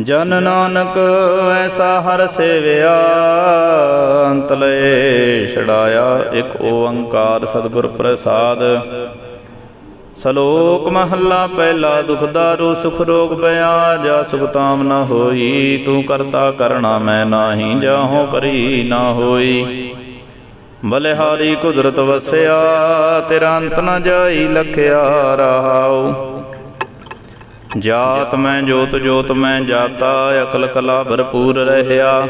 ਜਨ ਨਾਨਕ ਐਸਾ ਹਰ ਸੇਵਿਆ, ਅੰਤ ਲਏ ਛੜਾਇਆ ਇੱਕ ਓੰਕਾਰ ਸਤਿਗੁਰ ਪ੍ਰਸਾਦ। ਸਲੋਕ ਮਹੱਲਾ ਪਹਿਲਾ, ਦੁਖ ਦਾਰੂ, ਸੁਖ ਰੋਗ ਪਿਆ, ਜਾ ਸੁਖ ਤਾਮ ਨ ਹੋਈ, ਤੂੰ ਕਰਤਾ ਕਰਣਾ ਮੈਂ ਨਾਹੀ, ਜਾਹੋ ਕਰੀ ਨਾ ਹੋਈ। ਬਲਿਹਾਰੀ ਕੁਦਰਤ ਵਸਿਆ, ਤੇਰਾ ਅੰਤ ਨ ਜਾਈ, ਲਖਿਆ ਰਹਾਉ। ਜਾਤ ਮੈਂ ਜੋਤ ਜੋਤ ਮੈਂ ਜਾਤਾ, ਅਕਲ ਕਲਾ ਭਰਪੂਰ ਰਹਿਆ।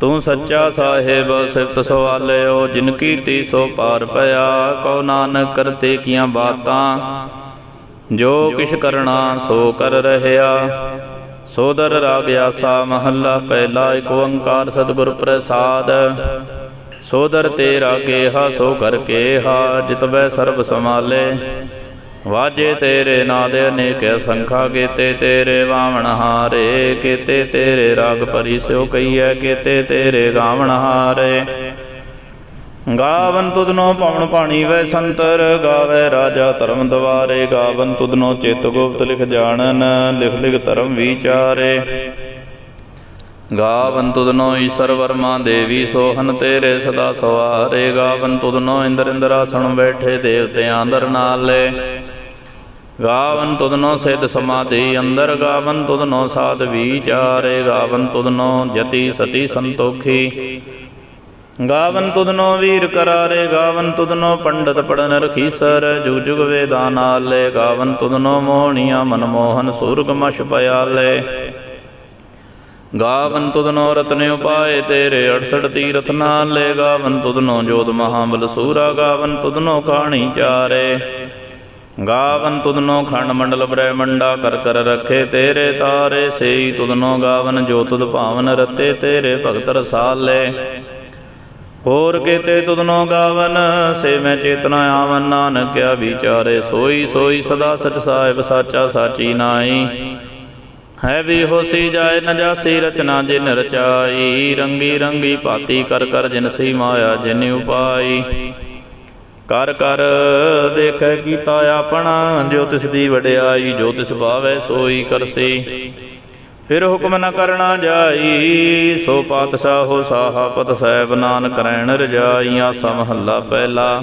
ਤੂੰ ਸੱਚਾ ਸਾਹਿਬ, ਸਿਫਤ ਸਵਾਲਿਓ, ਜਿਨ ਕੀਤੀ ਸੋ ਪਾਰ ਪਿਆ। ਕਉ ਨਾਨਕ ਕਰਤੇ ਕੀਆਂ ਬਾਤਾਂ, ਜੋ ਕਿਛ ਕਰਣਾ ਸੋ ਕਰ ਰਹਿਆ। ਸੋਦਰ ਰਾਗ ਆਸਾ ਮਹੱਲਾ, ਪਹਿਲਾ ਏਕ ਓੰਕਾਰ ਸਤਿਗੁਰ ਪ੍ਰਸਾਦ। ਸੋਦਰ ਤੇਰਾ ਕੇਹਾ, ਸੋ ਕਰ ਕੇਹਾ ਜਿਤਵੈ ਸਰਬ ਸਮਾਲੇ ਵਾਜੇ ਤੇਰੇ ਨਾਦ ਅਨੇਕ ਸੰਖਾ ਕੀਤੇ ਤੇਰੇ ਵਾਵਣ ਹਾਰੇ, ਕੀਤੇ ਤੇਰੇ ਰਾਗ ਪਰੀ ਸਿਓ ਕਈਐ ਕੀਤੇ ਤੇਰੇ ਗਾਵਣ ਹਾਰੇ। ਗਾਵਨ ਤੁਧਨੋ ਪਵਨ ਪਾਣੀ ਵੈ ਸੰਤਰ, ਗਾਵੇ ਰਾਜਾ ਧਰਮ ਦਵਾਰੇ, ਗਾਵਨ ਤੁਧਨੋ ਚਿਤ ਗੁਪਤ ਲਿਖ ਜਾਣਨ, ਲਿਖ ਲਿਖ ਧਰਮ ਵਿਚਾਰੇ। ਗਾਵਨ ਤੁਧਨੋ ਈਸ਼ਰ ਵਰਮਾ ਦੇਵੀ ਸੋਹਨ ਤੇਰੇ ਸਦਾ ਸਵਾਰੇ। ਗਾਵਨ ਤੁਧਨੋ ਇੰਦਰ ਇੰਦਰਾਸਣ ਬੈਠੇ ਦੇਵਤਿਆਂ ਅੰਦਰ ਨਾਲੇ। ਗਾਵਨ ਤੁਧਨੋ ਸਿਧ ਸਮਾਧੀ ਅੰਦਰ। ਗਾਵਨ ਤੁਧਨੋ ਸਾਧ ਵਿਚਾਰੇ। ਗਾਵਨ ਤੁਧਨੋ ਜਤੀ ਸਤੀ ਸੰਤੋਖੀ। ਗਾਵਨ ਤੁਧਨੋ ਵੀਰ ਕਰਾਰੇ। ਗਾਵਨ ਤੁਧਨੋ ਪੰਡਤ ਪੜਨ ਰਖੀਸਰ ਜੁਗ ਜੁਗ ਵੇਦਾਂ ਨਾਲੇ। ਗਾਵਨ ਤੁਧਨੋ ਮੋਹਣੀਆਂ ਮਨਮੋਹਨ ਸੂਰਗ ਮਛ ਪਿਆਲੇ। ਗਾਵਨ ਤੁਧਨੋ ਰਤਨੇ ਉਪਾਏ, ਤੇਰੇ 68 ਤੀਰਥ ਲੈ ਗਾਵਨ ਤੁਧਨੋ ਜੋਤ ਮਹਾਬਲ ਸੂਰਾ, ਗਾਵਨ ਤੁਧਨੋ ਕਹਾਣੀ ਚਾਰੇ। ਗਾਵਨ ਤੁਧਨੋ ਖੰਡ ਮੰਡਲ ਬ੍ਰਹਮੰਡਾ, ਕਰ ਕਰ ਰਖੇ ਤੇਰੇ ਤਾਰੇ, ਸੇਈ ਤੁਧਨੋ ਗਾਵਨ ਜੋ ਤੁਧ ਭਾਵਨ ਰਤੇ, ਤੇਰੇ ਭਗਤ ਰਸਾਲੇ। ਹੋਰ ਕੀਤੇ ਤੁਧਨੋ ਗਾਵਨ, ਸੇ ਮੈਂ ਚੇਤਨਾ ਆਵਨ, ਨਾਨਕਿਆ ਵਿਚਾਰੇ, ਸੋਈ ਸੋਈ ਸਦਾ ਸਚ ਸਾਹਿਬ, ਸਾਚਾ ਸਾਚੀ ਨਾਈ ਹੈ ਵੀ ਹੋਸੀ ਜਾਏ ਨ ਜਾਸੀ ਰਚਨਾ ਜਿਨ ਰਚਾਈ। ਰੰਗੀ ਰੰਗੀ ਭਾਤੀ ਕਰ ਕਰ ਜਿਨ ਸੀ ਮਾਇਆ ਜਿਨ ਉਪਾਈ। ਕਰ ਕਰ ਦੇਖੈ ਕੀਤਾ ਆਪਣਾ ਜੋ ਤਿਸ ਦੀ ਵਡਿਆਈ ਜੋ ਤਿਸ ਭਾਵੈ ਸੋਈ ਕਰਸੀ। ਫਿਰ ਹੁਕਮ ਨ ਕਰਨਾ ਜਾਈ ਸੋ ਪਾਤਸ਼ਾਹੋ ਸਾਹਾਪਤ ਸਾਹਿਬ ਨਾਨਕ ਰਹਿਣ ਰਜਾਈਆਂ ਸਮਹੱਲਾ ਪਹਿਲਾ।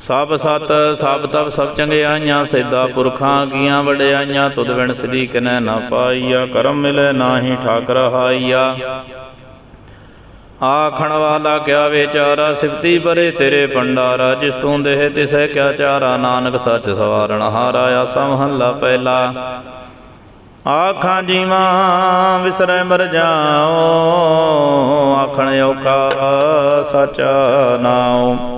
ਸਭ ਸਤ, ਸਭ ਤਬ ਸਭ ਚੰਗਿਆਈਆਂ ਸਿੱਧਾ ਪੁਰਖਾਂ ਕੀਆਂ ਵਡਿਆਈਆਂ ਤੁਧ ਵਿਣ ਸਿਧੀ ਕਿਨੈ ਨਾ ਪਾਈਆ, ਕਰਮ ਮਿਲੇ ਨਾਹੀ ਠਾਕ ਰਹਾਈਆ ਆਖਣ ਵਾਲਾ ਕਿਆ ਵਿਚਾਰਾ, ਸਿਫਤੀ ਪਰੇ ਤੇਰੇ ਪੰਡਾਰਾ ਜਿਸ ਤੂੰ ਦੇਹ ਤਿਸੈ ਕਿਆ ਚਾਰਾ, ਨਾਨਕ ਸੱਚ ਸਵਾਰਣ ਹਾਰਾ, ਆਸਾ ਮਹੱਲਾ ਪਹਿਲਾ। ਆਖਾਂ ਜੀਵਾਂ, ਵਿਸਰੈ ਮਰ ਜਾਓ, ਆਖਣ ਔਖਾ, ਸਚ ਨਾਉ।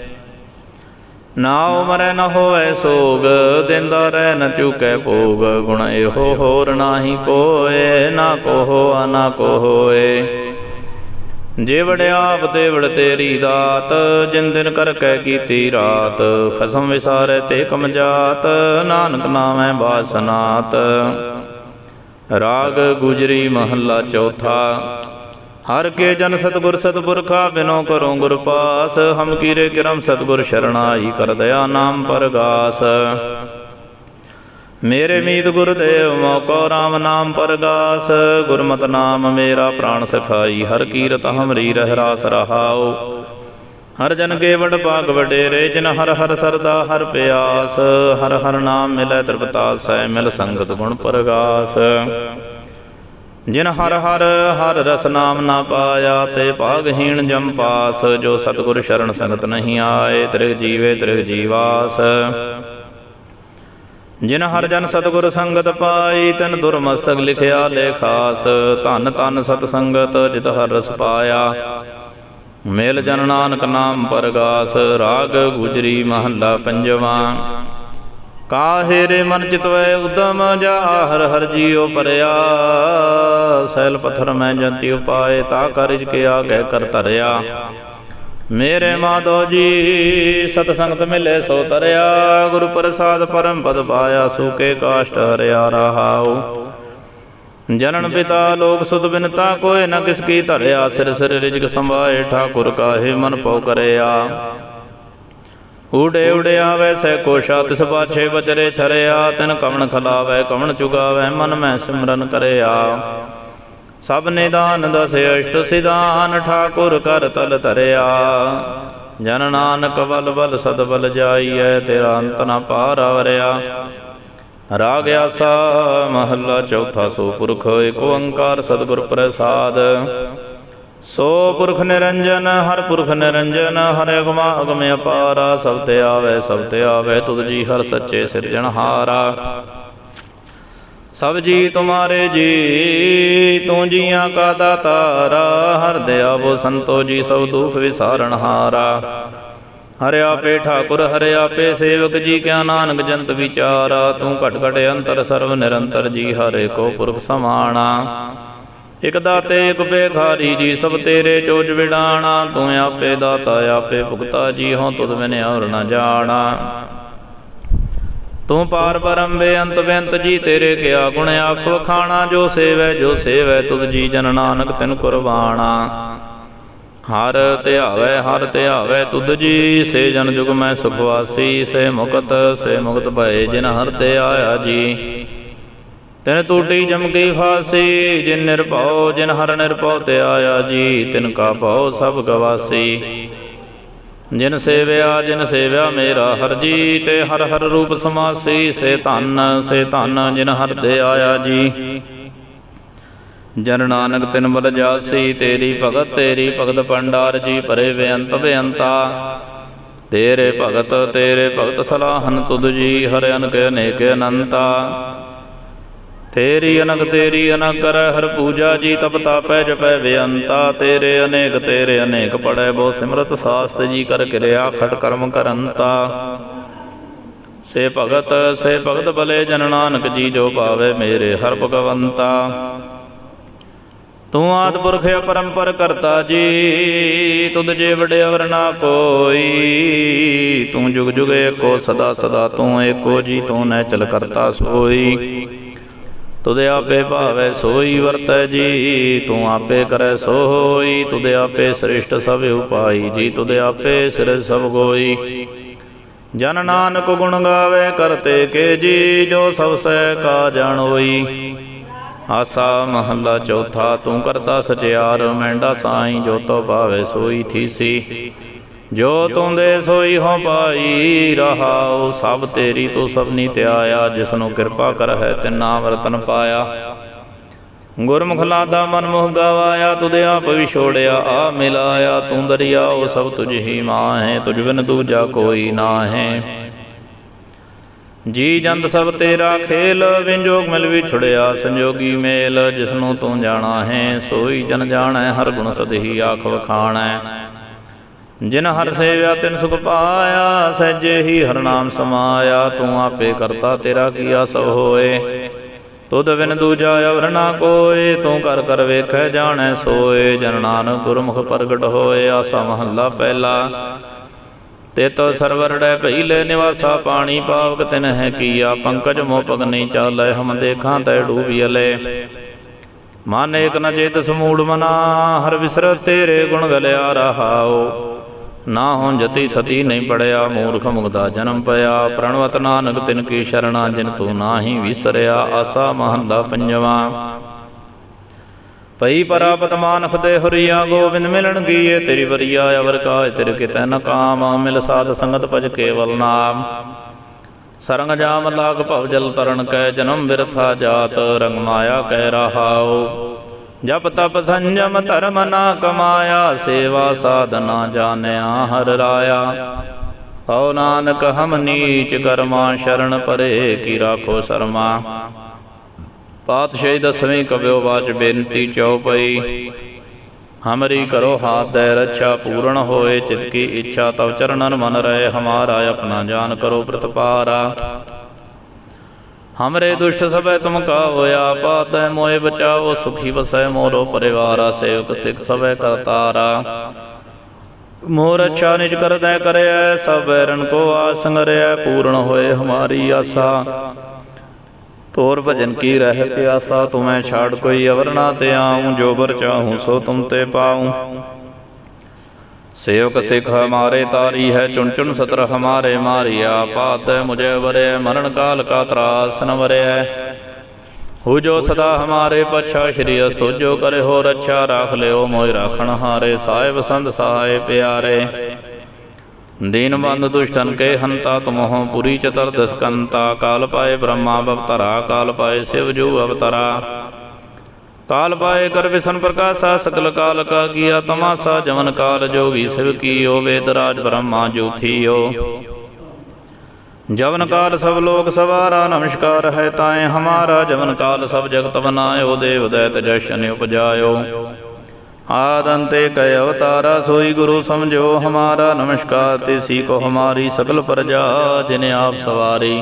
ਨਾ ਉਮਰੈ ਨ ਹੋਏ ਸੋਗ ਦਿੰਦਾ ਰਹਿ ਨ ਚੁਕੈ ਭੋਗ, ਗੁਣ ਇਹੋ ਹੋਰ ਨਾਹੀ ਕੋਏ, ਨਾ ਕੋ ਹੋਆ ਨਾ ਕੋ ਹੋਏ ਜੇ ਵੜਿਆਪ ਤੇ ਵੜ ਤੇਰੀ ਦਾਤ, ਜਿਨ ਦਿਨ ਕਰ ਕੈ ਕੀਤੀ ਰਾਤ, ਖਸਮ ਵਿਸਾਰੇ ਤੇ ਕਮ ਜਾਤ, ਨਾਨਕ ਨਾਮੈ ਬਾਸਨਾਤ। ਰਾਗ ਗੁਜਰੀ ਮਹੱਲਾ ਚੌਥਾ। ਹਰ ਕੇ ਜਨ ਸਤਗੁਰ ਸਤਪੁਰਖਾ ਬਿਨੋ ਕਰੋ ਗੁਰ ਪਾਸ, ਹਮ ਕੀਰੇ ਕਿਰਮ ਸਤਗੁਰ ਸ਼ਰਣਾਈ ਕਰ ਦਇਆ ਨਾਮ ਪਰਗਾਸ। ਮੇਰੇ ਮੀਤ ਗੁਰਦੇਵ, ਮੋਕੋ RAM ਨਾਮ ਪਰਗਾਸ। ਗੁਰਮਤਿ ਨਾਮ ਮੇਰਾ ਪ੍ਰਾਣ ਸਖਾਈ, ਹਰ ਕੀਰਤ ਹਮਰੀ ਰਹਿ ਰਾਸ ਰਹਾਉ। ਹਰ ਜਨ ਕੇ ਵਡ ਭਾਗ ਵਡੇਰੇ, ਜਿਨ ਹਰ ਹਰ ਸਰਦਾ ਹਰ ਪਿਆਸ। ਹਰ ਹਰ ਨਾਮ ਮਿਲੈ ਤ੍ਰਿਪਤਾ ਤ੍ਰਿਪਤਾਸੈ ਮਿਲ ਸੰਗਤ ਗੁਣ ਪ੍ਰਗਾਸ। ਜਿਨ ਹਰ ਹਰ ਹਰ ਰਸ ਨਾਮ ਨਾ ਪਾਇਆ, ਤੇ ਭਾਗਹੀਣ ਜਮ ਪਾਸ, ਜੋ ਸਤਿਗੁਰ ਸ਼ਰਨ ਸੰਗਤ ਨਹੀਂ ਆਏ, ਤ੍ਰਿਗ ਜੀਵੇ ਤ੍ਰਿਗ ਜੀਵਾਸ। ਜਿਨ ਹਰ ਜਨ ਸਤਿਗੁਰ ਸੰਗਤ ਪਾਈ, ਤਨ ਦੁਰਮਸਤਕ ਲਿਖਿਆ ਲੇਖਾਸ ਧਨ ਧਨ ਸਤ ਸੰਗਤ, ਜਿਤ ਹਰ ਰਸ ਪਾਇਆ। ਮੇਲ ਜਨ ਨਾਨਕ ਨਾਮ ਪਰਗਾਸ, ਰਾਗ ਗੁਜਰੀ ਮਹੱਲਾ ਪੰਜਵਾਂ। ਕਾਹੇ ਰੇ ਮਨ ਚਿਤਵੈ ਉਦਮ ਜਾ ਹਰ ਹਰ ਜੀਉ ਪਰਿਆ। ਸੈਲ ਪਥਰ ਮੈਂ ਜੰਤੀ ਉਪਾਏ, ਤਾ ਕਾਰਜ ਕੇ ਆਗੇ ਕਰ ਧਰਿਆ। ਮੇਰੇ ਮਾਧੋ ਜੀ, ਸਤ ਸੰਗਤ ਮਿਲੇ ਸੋ ਤਰਿਆ। ਗੁਰੂ ਪ੍ਰਸਾਦ ਪਰਮ ਪਦ ਪਾਇਆ ਸੂਕੇ ਕਾਸ਼ਟ ਹਰਿਆ ਰਹਾਉ। ਜਨਨ ਪਿਤਾ ਲੋਕ ਸੁਧ ਬਿਨਤਾ ਕੋਏ ਨ ਕਿਸ ਕੀ ਧਰਿਆ। ਸਿਰ ਸਿਰ ਰਿਜਕ ਸੰਭਾਏ, ਠਾਕੁਰ ਕਾਹੇ ਮਨ ਪਉ ਕਰਿਆ। ਊੜੇ ਊੜੇ ਆਵੇ ਸੈ ਕੋਸ਼ਾ ਤਿਸ ਪਾਛੇ ਬਚਰੇ ਛਰਿਆ, ਤਿਨ ਕਵਣ ਖਲਾਵੇ, ਕਵਣ ਚੁਗਾਵੇ, ਮਨ ਮੈਂ ਸਿਮਰਨ ਕਰਿਆ। ਸਭ ਨਿਦਾਨ ਦਸ ਅਸ਼ਟ ਸਿਧਾਨ, ਠਾਕੁਰ ਕਰ ਤਲ ਧਰਿਆ। ਜਨ ਨਾਨਕ ਵਲ ਬਲ ਸਦ ਬਲ ਜਾਈਐ, ਤੇਰਾ ਅੰਤ ਨ ਪਾਰ ਵਰਿਆ ਰਾਗ ਆਸਾ ਮਹੱਲਾ ਚੌਥਾ ਸੋ ਪੁਰਖ, ਏਕ ਓੰਕਾਰ ਸਤਿਗੁਰ ਪ੍ਰਸਾਦ। ਸੋ ਪੁਰਖ ਨਿਰੰਜਨ, ਹਰ ਪੁਰਖ ਨਿਰੰਜਨ, ਹਰਿ ਅਗਮਾ ਅਗਮ ਅਪਾਰਾ, ਸਭ ਤੇ ਆਵੇ, ਸਭ ਤੇ ਆਵੇ, ਤੁਧ ਜੀ ਹਰ ਸੱਚੇ ਸਿਰਜਣਹਾਰਾ ਸਭ ਜੀ ਤੁਮਾਰੇ ਜੀ, ਤੂੰ ਜੀਆਂ ਕਾ ਦਾਤਾਰਾ ਹਰ ਦਿਆਵੋ ਸੰਤੋ ਜੀ, ਸਭ ਦੁਖ ਵਿਸਾਰਣ ਹਾਰਾ। ਹਰਿ ਆਪੇ ਠਾਕੁਰ, ਹਰਿ ਆਪੇ ਸੇਵਕ ਜੀ, ਕਿਆ ਨਾਨਕ ਜੰਤ ਵਿਚਾਰਾ। ਤੂੰ ਘਟ ਘਟ ਅੰਤਰ ਸਰਵ ਨਿਰੰਤਰ ਜੀ, ਹਰੇ ਕੋ ਪੁਰਖ ਸਮਾਣਾ। ਇਕ ਦਾਤੇ ਇਕ ਬੇਖਾਰੀ ਜੀ, ਸਭ ਤੇਰੇ ਚੋਜ ਵਿਡਾਣਾ ਤੂੰ ਆਪੇ ਦਾਤਾ, ਆਪੇ ਭੁਗਤਾ ਜੀ ਹੋ ਤੁਧ ਬਿਨ ਔਰ ਨ ਜਾਣਾ। ਤੂੰ ਪਾਰ ਬਰਮ ਬੇਅੰਤ ਬੇਅੰਤ ਜੀ, ਤੇਰੇ ਕਿਆ ਗੁਣ ਆਖੋ, ਖਾਣਾ ਜੋ ਸੇਵੈ ਜੋ ਸੇਵੈ, ਤੁਧ ਜੀ ਜਨ ਨਾਨਕ ਤਿਨ ਕੁਰਬਾਣਾ। ਹਰ ਧਿਆਵੈ ਹਰ ਧਿਆਵੈ ਤੁਧ ਜੀ, ਸੇ ਜਨ ਜੁਗ ਮੈਂ ਸੁਖਵਾਸੀ ਸੇ ਮੁਕਤ ਸੇ ਮੁਕਤ ਭਏ ਜਿਨ ਹਰ ਤੇ ਆਇਆ ਜੀ। ਤਿਨ ਟੂਟੀ ਜਮ ਗਈ ਫਾਸੀ, ਜਿਨ ਨਿਰਭਉ, ਜਿਨ ਹਰ ਨਿਰਭਉ ਤੇ ਆਇਆ ਜੀ, ਤਿਨ ਕਾ ਭਉ ਸਭ ਗਵਾਸੀ। ਜਿਨ ਸੇਵਿਆ ਜਿਨ ਸੇਵਿਆ ਮੇਰਾ ਹਰ ਜੀ, ਤੇ ਹਰ ਹਰ ਰੂਪ ਸਮਾਸੀ, ਸੇ ਧੰਨ ਸੇ ਧੰਨ ਜਿਨ ਹਰ ਦੇ ਆਇਆ ਜੀ। ਜਨ ਨਾਨਕ ਤਿਨ ਬਲ ਜਾਸੀ, ਤੇਰੀ ਭਗਤ ਤੇਰੀ ਭਗਤ ਪੰਡਾਰ ਜੀ ਪਰੇ ਬੇਅੰਤ ਬੇਅੰਤਾ। ਤੇਰੇ ਭਗਤ ਤੇਰੇ ਭਗਤ ਸਲਾਹਨ ਤੁਧ ਜੀ, ਹਰਿ ਅਨਕ, ਅਨੇਕ ਅਨੰਤਾ। ਤੇਰੀ ਅਨਕ ਤੇਰੀ ਅਨਕ ਕਰ ਹਰ ਪੂਜਾ ਜੀ, ਤਪ ਤਾਪੈ ਜਪੈ ਬੇਅੰਤਾ। ਤੇਰੇ ਅਨੇਕ ਤੇਰੇ ਅਨੇਕ ਪੜੈ ਬਹੁ ਸਿਮਰਤ ਸਾਸਤ ਜੀ ਕਰ ਕਿਰਿਆ ਖਟ ਕਰਮ ਕਰੰਤਾ। ਸੇ ਭਗਤ ਸੇ ਭਗਤ ਬਲੇ ਜਨ ਨਾਨਕ ਜੀ, ਜੋ ਭਾਵੇ ਮੇਰੇ ਹਰ ਭਗਵੰਤਾ। ਤੂੰ ਆਦ ਪੁਰਖ ਅਪਰੰਪਰ ਕਰਤਾ ਜੀ, ਤੁਧ ਜੇ ਵਡਿਆ ਵਰਨਾ ਕੋਈ। ਤੂੰ ਜੁਗ ਜੁਗ ਏਕੋ, ਸਦਾ ਸਦਾ ਤੂੰ ਏਕੋ ਜੀ, ਤੂੰ ਨੈ ਚਲ ਕਰਤਾ ਸੋਈ। ਤੁਧ ਆਪੇ ਭਾਵੈ ਸੋਈ ਵਰਤੈ ਜੀ, ਤੂੰ ਆਪੇ ਕਰੈ ਸੋਈ, ਤੁਧ ਆਪੇ ਸ੍ਰਿਸ਼ਟ ਸਭ ਉਪਾਈ ਜੀ, ਤੁਧ ਆਪੇ ਸਿਰ ਸਭ ਗੋਈ। ਜਨ ਨਾਨਕ ਗੁਣ ਗਾਵੇ ਕਰਤੇ ਕੇ ਜੀ, ਜੋ ਸਭ ਸਹਿ ਕਾ ਜਾਣੋਈ ਆਸਾ ਮਹੱਲਾ ਚੌਥਾ, ਤੂੰ ਕਰਤਾ ਸਚਿਆਰ ਮੈਂਡਾ ਸਾਈਂ, ਜੋ ਤੋ ਭਾਵੇ ਸੋਈ ਥੀਸੀ। ਜੋ ਤੂੰ ਦੇ ਸੋਈ ਹੋ ਪਾਈ ਰਹਾਉ, ਸਭ ਤੇਰੀ ਤੂੰ ਸਭਨੀ ਧਿਆਇਆ ਜਿਸਨੂੰ ਕਿਰਪਾ ਕਰ ਹੈ ਤਿਨਾ ਵਰਤਨ ਪਾਇਆ। ਗੁਰਮੁਖ ਲਾਦਾ ਮਨ ਮੁਹ ਗਵਾਇਆ, ਤੁਧ ਆਪ ਵਿਛੋੜਿਆ ਆ ਮਿਲਾਇਆ, ਤੂੰ ਦਰਿਆਉ ਸਭ ਤੁਝ ਹੀ ਮਾਹੇ, ਤੁਝ ਬਿਨ ਦੂਜਾ ਕੋਈ ਨਾ ਹੈ ਜੀ ਜੰਤ ਸਭ ਤੇਰਾ ਖੇਲ, ਵਿੰਜੋਗ ਮਿਲ ਵਿਛੜਿਆ ਸੰਜੋਗੀ ਮੇਲ ਜਿਸਨੂੰ ਤੂੰ ਜਾਣਾ ਹੈ ਸੋਈ ਜਨ ਜਾਣੈ, ਹਰ ਗੁਣ ਸਦਹੀ ਆਖ ਵਖਾਣੈ ਜਿਨ ਹਰ ਸੇਵਿਆ ਤਿਨ ਸੁਖ ਪਾਇਆ ਸਹਿਜੇ ਹੀ ਹਰ ਨਾਮ ਸਮਾਇਆ ਤੂੰ ਆਪੇ ਕਰਤਾ ਤੇਰਾ ਕੀਆ ਸਭ ਹੋਏ। ਤੁਧ ਬਿਨ ਦੂਜਾ ਅਵਰ ਨਾ ਕੋਏ ਤੂੰ ਕਰ ਕਰ ਵੇਖੈ ਜਾਣੈ ਸੋਏ ਜਨ ਨਾਨਕ ਗੁਰਮੁਖ ਪ੍ਰਗਟ ਹੋਏ ਆਸਾ ਮਹੱਲਾ ਪਹਿਲਾ। ਤੇ ਤੋ ਸਰਵਰ ਡੈ ਭਈਲੇ ਨਿਵਾਸਾ ਪਾਣੀ ਪਾਵਕ ਤਿਨ ਹੈ ਕੀਆ ਪੰਕਜ ਮੋ ਪਗ ਨਹੀਂ ਚਾਲੈ ਹਮ ਦੇਖਾਂ ਤੈ ਡੂਬੀਲੇ ਮਨ ਏਕ ਨ ਚੇਤ ਸਮੂੜ ਮਨਾ ਹਰ ਵਿਸਰ ਤੇਰੇ ਗੁਣ ਗਲਿਆ ਰਹਾਓ ਨਾ ਹੋਂ ਜਤੀ ਸਤੀ ਨਹੀਂ ਪੜਿਆ, ਮੂਰਖ ਮੁਗਦਾ ਜਨਮ ਪਿਆ। ਪ੍ਰਣਵਤ ਨਾਨਕ ਤਿਨ ਕੀ ਸ਼ਰਣਾ, ਜਿਨ ਤੂੰ ਨਾਹੀ ਵਿਸਰਿਆ, ਆਸਾ ਮਹੰਦਾ ਪੰਜਵਾ। ਪਈ ਪਰਾਪਤ ਮਾਨਖ ਦੇ ਹਰੀਆ, ਗੋਬਿੰਦ ਮਿਲਣ ਗੀਏ, ਤੇਰੀ ਵਰੀਆ ਅਵਰ ਕਾਇ ਤੇਰੇ ਕਿਤੈ ਨ ਕਾਮ, ਮਿਲ ਸਾਧ ਸੰਗਤ ਭਜ ਕੇਵਲ ਨਾਮ। ਸਰੰਗ ਜਾਮ ਲਾਗ ਭਵ ਜਲ ਤਰਨ, ਕੈ ਜਨਮ ਵਿਰਥਾ ਜਾਤ, ਰੰਗ ਮਾਇਆ ਕੈ ਰਹਾਉ। ਜਪ ਤਪ ਸੰਜਮ ਧਰਮ ਨਾ ਕਮਾਇਆ, ਸੇਵਾ ਸਾਧਨਾ ਜਾਣਿਆ ਹਰ ਰਾਇਆ। ਹਉ ਨਾਨਕ, ਹਮ ਨੀਚ ਕਰਮਾ, ਸ਼ਰਨ ਪਰੇ ਕੀ ਰਾਖੋ ਸਰਮਾ। ਪਾਤਸ਼ਾਹੀ ਦਸਵੀਂ ਕਬਿਓ ਬਾਚ ਬੇਨਤੀ ਚਉਪਈ, ਹਮਰੀ ਕਰੋ ਹਾਥ ਦੇ ਰੱਛਾ ਪੂਰਨ ਹੋਏ, ਚਿਤ ਕੀ ਇੱਛਾ ਤਵ ਚਰਨਨ ਮਨ ਰਹੇ, ਹਮਾਰਾ ਆਪਣਾ ਜਾਨ ਕਰੋ ਪ੍ਰਤਪਾਰਾ। ਹਮਰੇ ਦੁਸ਼ਟ ਸਭੈ ਤੁਮ ਕਾ ਹੋਇਆ ਪਾਤੈ ਮੋਏ ਬਚਾਓ ਸੁਖੀ ਵਸੈ ਮੋਰੋ ਪਰਿਵਾਰਾ ਸੇਵਕ ਸਿਖ ਸਭੈ ਕਰਤਾਰਾ ਮੋਰ ਅੱਛਾ ਨਿਜ ਕਰਦੈ ਕਰਿਐ ਸਭ ਬੈਰਨ ਕੋ ਆਸੰਗਰਿਐ ਪੂਰਨ ਹੋਏ ਹਮਾਰੀ ਆਸਾ ਤੋਰ ਭਜਨ ਕੀ ਰਹਿ ਪਿਆਸਾ ਤੁਮੈ ਛਾੜ ਕੋਈ ਅਵਰ ਨਾ ਤੇ ਆਉ ਜੋ ਬਰ ਚਾਹੂੰ ਸੋ ਤੁਮ ਤੇ ਪਾਉ सेवक सिख हमारे तारी है चुन चुन सत्र हमारे मारिया पात मुझे वरे मरण काल का त्रास न वरे हो जो सदा हमारे पच्छा श्री अस्तु जो करे हो रक्षा राख ले मोय राखण हारे साहेब संत सहाय प्यारे दीन बंधु दुष्टन के हंता तुम हो पुरी चतुर्दश कंता काल पाए ब्रह्मा अवतरा काल पाए शिव जू अवतरा ਕਾਲ ਪਾਏ ਕਰ ਵਿਸ਼ਨ ਪ੍ਰਕਾਸ਼ਾ, ਸਕਲ ਕਾਲ ਕਾ ਕੀਆ ਤਮਾਸਾ ਜਮਨ ਕਾਲ ਜੋਗੀ ਸਿਵ ਕੀਓ, ਵੇਦ ਰਾਜ ਬ੍ਰਹਮਾ ਜੂਥੀਓ ਜਵਨ ਕਾਲ ਸਭ ਲੋਕ ਸਵਾਰਾ, ਨਮਸਕਾਰ ਹੈ ਤਾਏ ਹਮਾਰਾ, ਜਵਨ ਕਾਲ ਸਭ ਜਗਤ ਬਨਾਇਓ, ਦੇਵ ਦੈਤ ਜਸ਼ਨ ਉਪਜਾਇਓ। ਆਦੰਤੇ ਕੈ ਅਵਤਾਰਾ, ਸੋਈ ਗੁਰੂ ਸਮਝੋ ਹਮਾਰਾ, ਨਮਸਕਾਰ ਤਿਸੀ ਕੋ ਹਮਾਰੀ, ਸਕਲ ਪ੍ਰਜਾ, ਜਿਨੇ ਆਪ ਸਵਾਰੀ।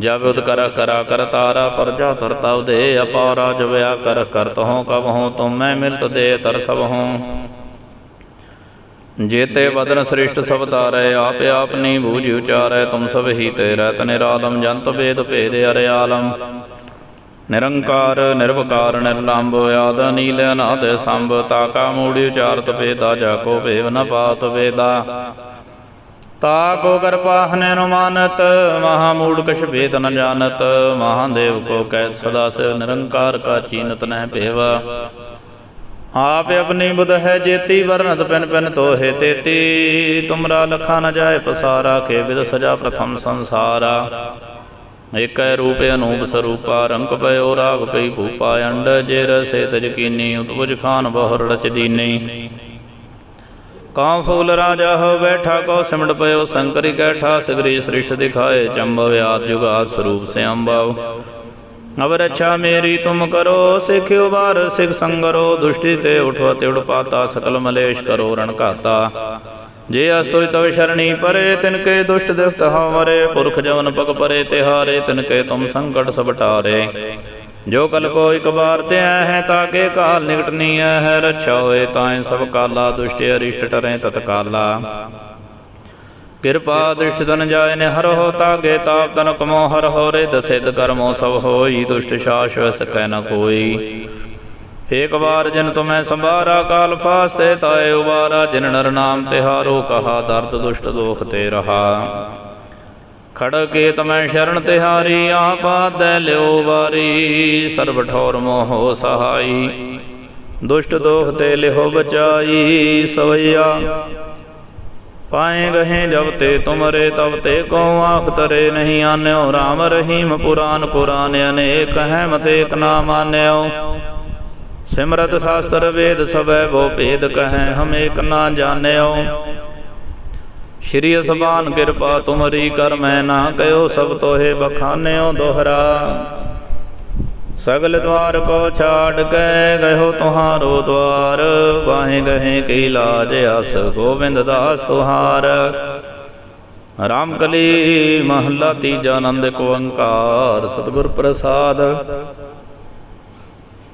ਜਬ ਉਦ ਕਰ ਕਰਾ ਕਰ ਤਾਰਾ ਪਰਜਾ ਤਰਤਾ ਦੇ ਅਪਾਰਾ ਜਵਿਆ ਕਰ ਕਰਤ ਹੋ ਕਬ ਹੋ ਤੁਮ ਮੈਂ ਮਿਲਤ ਦੇ ਤਰ ਸਭ ਹੋ ਜੇਤੇ ਬਦਨ ਸ੍ਰਿਸ਼ਟ ਸਭ ਤਾਰੈ, ਆਪ ਆਪਨੀ ਬੂਝ ਉਚਾਰੈ, ਤੁਮ ਸਭ ਹੀ ਤੇ ਰਹਿਤ ਨਿਰਾਲਮ, ਜੰਤ ਵੇਦ ਭੇਦ ਅਰੇ ਆਲਮ। ਨਿਰੰਕਾਰ, ਨਿਰਵਕਾਰ ਨਿਰਲੰਭ ਆਦ, ਨੀਲ, ਅਨਾਦ, ਸੰਭ ਤਾਕਾ ਮੂੜੀ ਉਚਾਰਤ ਵੇਦਾ ਜਾ ਕੋ ਭੇਵ ਨ ਪਾਤ ਵੇਦਾ ਤਾ ਕੋ ਕਰਪਾਹਨੇ ਅਨੁਮਾਨਤ ਮਹਾ ਮੂੜ ਕਛ ਭੇਦ ਨ ਜਾਣਤ, ਮਹਾਦੇਵ ਕੋ ਕਹਿ ਸਦਾ ਸੇ ਨਿਰੰਕਾਰ ਕਾ ਚੀਨਤ ਨਹਿ ਭੇਵਾ। ਆਪ ਆਪਣੀ ਬੁਧ ਹੈ ਜੇਤੀ ਵਰਨਤ ਪਿਨ ਪਿਨ ਤੋਹੇ ਤੇਤੀ। ਤੁਮਰਾ ਲਖਾ ਨ ਜਾਏ ਪਸਾਰਾ ਕੇ ਵਿਦ ਸਜਾ ਪ੍ਰਥਮ ਸੰਸਾਰਾ। ਏਕੈ ਰੂਪ ਅਨੂਪ ਸਰੂਪਾ, ਰੰਗ ਪਇਓ ਰਾਗ ਕਈ ਭੂਪਾ, ਅੰਡ ਜੇ ਰਸੇ ਤਜ ਕੀਨੀ, ਉਤਪੁਜ ਖਾਨ ਬਹੁ ਰਚ ਦੀਨੀ ਕਾਂ ਫੂਲ ਰਾਜਾ ਹੋ ਬੈਠਾ ਕੋ ਸਿਮਟ ਪਇਓ, ਸੰਕਰੀ ਕੈਠਾ ਸਿਗਰੀ ਸ੍ਰਿਸ਼ਟ ਦਿਖਾਏ ਚੰਬਵ ਆਦ ਜੁਗਾਦ ਸਰੂਪ ਸੇ ਅੰਬਵ ਅਬ ਮੇਰੀ ਤੁਮ ਕਰੋ ਸਿਖਿਓ ਬਾਰ ਸਿਖ ਸੰਗਰੋ, ਦੁਸ਼ਟੀ ਤੇ ਉਠੋ ਤੇ ਪਾਤਾ ਸਕਲ ਮਲੇਸ਼ ਕਰੋ, ਰਣ ਘਾਤਾ। ਜੇ ਅਸਤੁਰਿ ਤਵ ਸ਼ਰਣੀ ਪਰੇ, ਤਿਨ ਕੇ ਦੁਸ਼ਟ ਦੁਖਤ ਹਮਰੇ ਪੁਰਖ ਜਵਨ ਪਗ ਪਰੇ, ਤਿਹਾਰੇ, ਤਿਨ ਕੇ ਤੁਮ ਸੰਕਟ ਸਭ ਟਾਰੇ। ਜੋ ਕਲ ਕੋ ਇਕ ਵਾਰ ਤੇ ਹੈ ਤਾਕੇ ਕਾਲ ਨਿਕਟਨੀ ਹੈ ਰੱਛਾ ਹੋਏ ਤਾਏ ਸਭ ਕਾਲਾ, ਦੁਸ਼ਟ ਅਰਿਸ਼ਟ ਟਰੇ ਤਤਕਾਲਾ। ਕਿਰਪਾ ਦ੍ਰਿਸ਼ਟ ਤਨ ਜਾਏ ਨੇ ਹਰ ਹੋ ਤਾਗੇ, ਤਾਪ ਤਨ ਕਮੋ ਹਰ ਹੋ ਰੇ ਦਸਿਤ ਕਰਮੋ ਸਭ ਹੋਈ, ਦੁਸ਼ਟ ਸ਼ਾਸਵ ਸਕੈ ਨ ਕੋਈ। ਏਕ ਵਾਰ ਜਿਨ ਤੁਮੈ ਸੰਭਾਰਾ, ਕਾਲ ਫਾਸਤੇ ਤਾਏ ਉਬਾਰਾ, ਜਿਨ ਨਰ ਨਾਮ ਤਿਹਾਰੋ, ਕਹਾ ਦਰਦ ਦੁਸ਼ਟ ਦੋਖ ਤੇ ਰਹਾ। ਖੜ ਕੇ ਤਮੈ ਸ਼ਰਨ ਤਿਹਾਰੀ, ਆਪਾ ਦੈ ਲਿਓ ਵਾਰੀ ਸਰਬ ਠੌਰ ਮੋਹ ਸਹਾਈ। ਦੁਸ਼ਟ ਦੋਖ ਤੇ ਲਿਹੋ ਬਚਾਈ, ਸਵਈਆ। ਪਾਏ ਗਹੇ ਜਬ ਤੇ ਤੁਮਰੇ, ਤਬ ਤੇ ਕੋ ਆਖ ਤਰੇ ਨਹੀਂ ਆਨਿਓ। RAM ਰਹੀਮ ਪੁਰਾਨ ਕੁਰਾਨ ਅਨੇਕ ਹੈ ਮਤ ਏਕ ਨਾ ਮਾਨਿਓ। ਸਿਮਰਤ ਸ਼ਾਸਤਰ ਵੇਦ ਸਭੈ ਬੋ ਭੇਦ ਕਹੈ ਹਮ ਏਕ ਨਾ ਜਾਣਿਓ। ਸ਼੍ਰੀ ਅਸਬਾਨ ਕਿਰਪਾ ਤੁਮਰੀ ਕਰ ਮੈਂ ਨਾ ਕਯੋ ਸਭ ਤੋਹੇ ਬਖਾਨਿਓ ਦੋਹਰਾ। ਸਗਲ ਦਵਾਰ ਕੋ ਛਾੜ ਕੇ ਗਇਓ ਤੁਹਾਰੋ ਦਵਾਰ। ਬਾਹੇ ਗਹੇ ਕੀ ਲਾਜ ਅਸ ਗੋਬਿੰਦ ਦਾਸ ਤੁਹਾਰ। ਰਾਮ ਕਲੀ ਮਹੱਲਾ ਤੀਜਾ ਆਨੰਦ ਏਕ ਓੰਕਾਰ ਸਤਿਗੁਰ ਪ੍ਰਸਾਦ।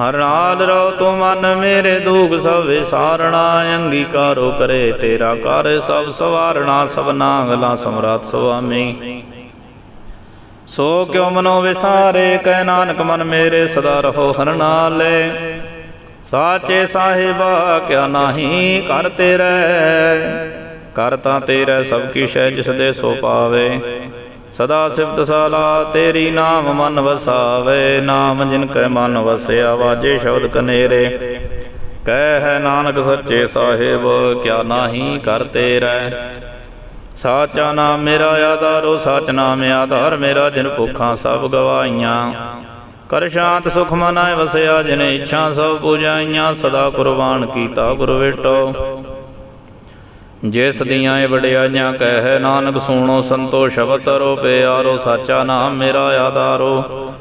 ਹਰ ਨਾਲ ਰੋ ਤੂੰ ਮਨ ਮੇਰੇ ਦੁਖ ਸਭ ਵਿਸਾਰਣਾ, ਅੰਗੀਕਾਰੋ ਕਰੇ ਤੇਰਾ ਕਰ ਸਭ ਸਵਾਰਣਾ ਸਭਨਾ ਗਲਾ ਸਮਰਾਤ ਸੁਆਮੀ। ਸੋ ਕਿਉ ਮਨੋ ਵਿਸਾਰੇ, ਕਹਿ ਨਾਨਕ ਮਨ ਮੇਰੇ ਸਦਾ ਰਹੋ ਹਰ ਨਾਲੇ। ਸਾਚੇ ਸਾਹਿਬਾ, ਕਿਆ ਨਾਹੀ ਕਰ ਤੇਰੇ। ਕਰ ਤਾਂ ਤੇਰਾ ਸਭ ਕਿਛ ਹੈ ਜਿਸ ਦੇ ਸੋ ਪਾਵੇ। ਸਦਾ ਸਿਫਤ ਸਾਲਾ, ਤੇਰੀ ਨਾਮ ਮਨ ਵਸਾਵੇ, ਨਾਮ ਜਿਨ ਕੈ ਮਨ ਵਸਿਆ, ਵਾਜੇ ਸ਼ਬਦ ਕਨੇਰੇ। ਕਹਿ ਹੈ ਨਾਨਕ ਸੱਚੇ ਸਾਹਿਬ, ਕਿਆ ਨਾਹੀ ਕਰ ਤੇਰਾ ਸਾਚਾ ਨਾਮ ਮੇਰਾ ਆਧਾਰੋ, ਸਚ ਨਾਮ ਆਧਾਰ, ਮੇਰਾ ਜਿਨ ਭੁੱਖਾਂ ਸਭ ਗਵਾਈਆਂ ਕਰ ਸ਼ਾਂਤ ਸੁਖ ਮਨਾਏ ਵਸਿਆ, ਜਿਨ ਇੱਛਾ ਸਭ ਪੁਜਾਈਆਂ, ਸਦਾ ਕੁਰਬਾਨ ਕੀਤਾ ਗੁਰ ਵੇਟੋ। ਜਿਸ ਦੀਆਂ ਇਹ ਵਡਿਆਈਆਂ ਕਹਿ, ਨਾਨਕ ਸੁਣੋ ਸੰਤੋ ਸ਼ਬਦ ਤਰੋ ਪਿਆਰੋ, ਸਾਚਾ ਨਾਮ ਮੇਰਾ ਆਧਾਰੋ।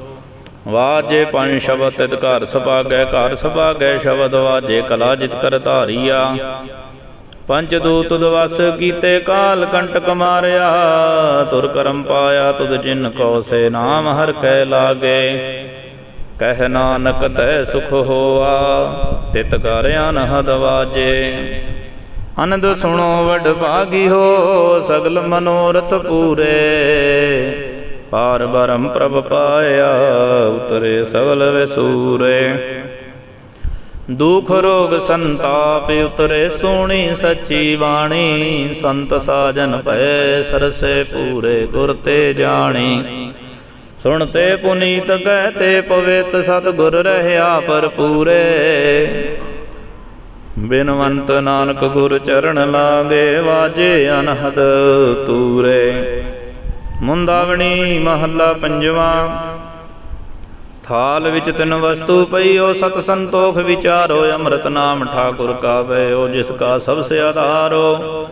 ਵਾਜੇ ਪੰਜ ਸ਼ਬਦ ਤਿਤ ਘਰ ਸਭਾਗੈ ਘਰ ਸਭਾਗੈ ਸ਼ਬਦ ਵਾਜੇ ਕਲਾ ਜਿਤ ਕਰ ਧਾਰੀਆ। ਪੰਜ ਦੂਤ ਦਵਸ ਕੀਤੇ ਕਾਲ ਕੰਟਕ ਮਾਰਿਆ, ਤੁਰ ਕਰਮ ਪਾਇਆ ਤੁਧ ਜਿਨ ਕੋ ਸੇ ਨਾਮ ਹਰ ਕੈ ਲਾਗੇ। ਕਹਿ, ਨਾਨਕ ਤੈ ਸੁਖ ਹੋਆ, ਤਿਤ ਕਰ ਅਨਹਦ ਵਾਜੇ। ਅਨੰਦ ਸੁਣੋ, ਵਡ ਭਾਗੀ ਹੋ, ਸਗਲ ਮਨੋਰਥ ਪੂਰੇ। ਪਾਰ ਬਰਮ ਪ੍ਰਭ ਪਾਇਆ, ਉਤਰੇ ਸਗਲ ਵਿਸੂਰੇ। ਦੁਖ ਰੋਗ ਸੰਤਾਪ ਉਤਰੇ ਸੋਣੀ, ਸੱਚੀ ਬਾਣੀ, ਸੰਤ ਸਾਜਨ ਭੈ ਸਰਸੇ ਪੂਰੇ, ਗੁਰ ਤੇ ਜਾਣੀ। ਸੁਣਤੇ ਪੁਨੀਤ ਕਹਤੇ ਪਵਿੱਤ ਸਤ ਗੁਰ ਰਹਿਆ ਭਰਪੂਰੇ। ਬਿਨਵੰਤ ਨਾਨਕ ਗੁਰ ਚਰਨ ਲਾਗੇ ਵਾਜੇ ਅਨਹਦ ਤੂਰੇ। ਮੁੰਦਾਵਣੀ ਮਹੱਲਾ ਪੰਜਵਾ। ਥਾਲ ਵਿੱਚ ਤਿੰਨ ਵਸਤੂ ਪਈਓ ਸਤ ਸੰਤੋਖ ਵਿਚਾਰੋ, ਅੰਮ੍ਰਿਤ ਨਾਮ ਠਾਕੁਰ ਕਾ ਵੈਓ ਜਿਸ ਕਾ ਸਭ ਸੇ ਆਧਾਰੋ।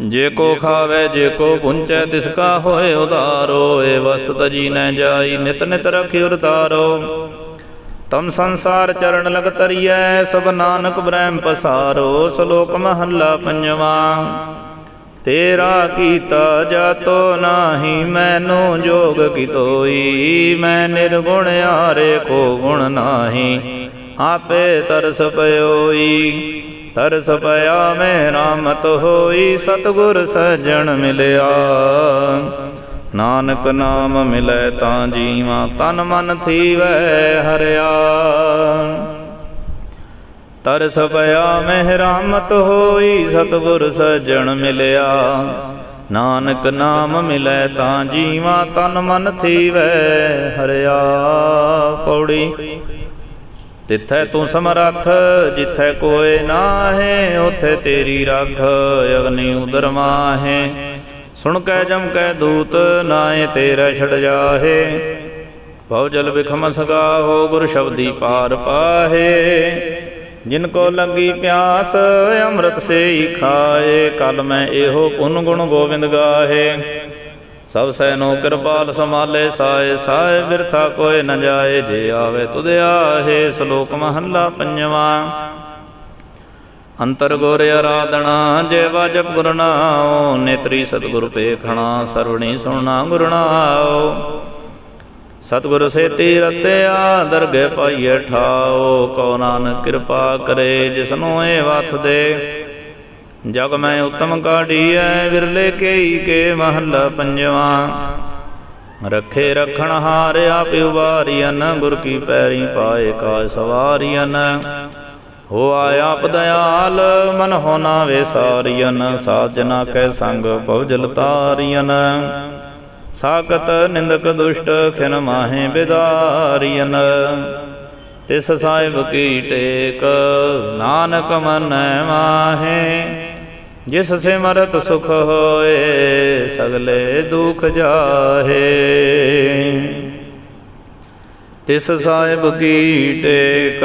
ਜੇ ਕੋ ਖਾਵੇ, ਜੇ ਕੋ ਪੁੰਚੈ, ਤਿਸ ਕਾ ਹੋਏ ਉਧਾਰੋ ਏ ਵਸਤ ਤਜੀ ਨੈ ਜਾਈ, ਨਿਤ ਨਿਤ ਰਖਿ ਉਰਤਾਰੋ। ਤਮ ਸੰਸਾਰ ਚਰਨ ਲਗ ਤਰੀਐ, ਸਭ ਨਾਨਕ ਬ੍ਰਹਮ ਪਸਾਰੋ, ਸ਼ਲੋਕ ਮਹੱਲਾ ਪੰਜਵਾਂ। ਤੇਰਾ ਕੀਤਾ ਜਾਤੋ ਨਾਹੀ, ਮੈਨੂ ਜੋਗ ਕੀ ਤੋਈ ਮੈਂ ਨਿਰਗੁਣ ਆਰੇ ਕੋ ਗੁਣ ਨਾਹੀ। ਆਪੇ ਤਰਸ ਪਇਓਈ, ਤਰਸ ਪਿਆ ਮੈਂ ਰਾਮਤ ਹੋਈ, ਸਤਗੁਰ ਸਜਣ ਮਿਲਿਆ। ਨਾਨਕ ਨਾਮ ਮਿਲੈ ਤਾਂ ਜੀਵਾਂ, ਤਨ ਮਨ ਥੀਵੈ ਹਰਿਆ। ਤਰਸ ਪਿਆ ਮਹਿ ਰਾਮਤ ਹੋਈ, ਸਤਗੁਰ ਸਜਣ ਮਿਲਿਆ। ਨਾਨਕ ਨਾਮ ਮਿਲੈ ਤਾਂ ਜੀਵਾਂ, ਤਨ ਮਨ ਥੀਵੈ ਹਰਿਆ। ਪੌੜੀ, ਤਿੱਥੈ ਤੂੰ ਸਮਰੱਥ, ਜਿੱਥੈ ਕੋਏ ਨਾਹੇ, ਉਥੇ ਤੇਰੀ ਰੱਖ, ਅਗਨੀ ਉਦਰ ਮਾਹੇ। ਸੁਣ ਕੈ ਜਮ ਕੈ ਦੂਤ ਨਾਏ ਤੇਰਾ ਛੜ ਜਾਹੇ। ਭਉ ਜਲ ਵਿਖਮ ਸਗਾਹੋ ਗੁਰ ਸ਼ਬਦੀ ਪਾਰ ਪਾਹੇ। ਜਿਨ ਕੋ ਲੱਗੀ ਪਿਆਸ, ਅੰਮ੍ਰਿਤ ਸੇ ਖਾਏ। ਕਲ ਮੈਂ ਇਹੋ ਪੁੰਨ ਗੁਣ ਗੋਬਿੰਦ ਗਾਹੇ। ਸਭ ਸੈਨੋ ਕਿਰਪਾਲ ਸਮਾਲੇ ਸਾਏ ਸਾਏ ਬਿਰਥਾ ਕੋਏ ਨ ਜਾਏ। ਜੇ ਆਵੇ ਤੁਧ ਆਹੇ, ਸ਼ਲੋਕ ਮਹੱਲਾ ਪੰਜਵਾਂ। ਅੰਤਰ ਗੁਰ ਆਰਾਧਨਾ, ਜੇ ਵਾਜਬ ਗੁਰ ਨਾਉ, ਨੇਤਰੀ ਸਤਿਗੁਰ ਪੇਖਣਾ ਸਰਵਣੀ ਸੁਣਾ ਗੁਰ ਨਾਉ। ਸਤਿਗੁਰ ਸੇਤੀ ਰਤਿਆ, ਦਰਗਹਿ ਪਾਈਏ ਠਾਓ ਕਉ ਨਾਨਕ ਕਿਰਪਾ ਕਰੇ, ਜਿਸਨੂੰ ਏ ਵਥ ਦੇ। ਜਗ ਮੈਂ ਉਤਮ ਕਾਢੀਐ, ਵਿਰਲੇ ਕੇਈ ਕੇ ਮਹੱਲਾ ਪੰਜਵਾ। ਰੱਖੇ ਰਖਣ ਹਾਰ, ਆਪ ਉਬਾਰੀਅਨ ਗੁਰ ਕੀ ਪੈਰੀ ਪਾਏ ਕਾ ਸਵਾਰੀਅਨ ਹੋ ਆਪ ਦਇਆਲ ਮਨ ਹੋਣਾ ਵੇਸਾਰੀਅਨ ਸਾਜਨਾ ਕੈ ਸੰਗ ਭਵਜਲ ਤਾਰੀਅਨ। ਸਾਕਤ ਨਿੰਦਕ ਦੁਸ਼ਟ, ਖਿਨ ਮਾਹੇ ਬਿਦਾਰੀਅਨ। ਤਿਸ ਸਾਹਿਬ ਕੀ ਟੇਕ, ਨਾਨਕ ਮਨ ਮਾਹੇ। ਜਿਸ ਸਿਮਰਤ ਸੁਖ ਹੋਏ, ਸਗਲੇ ਦੁਖ ਜਾਹੇ। ਤਿਸ ਸਾਹਿਬ ਕੀ ਟੇਕ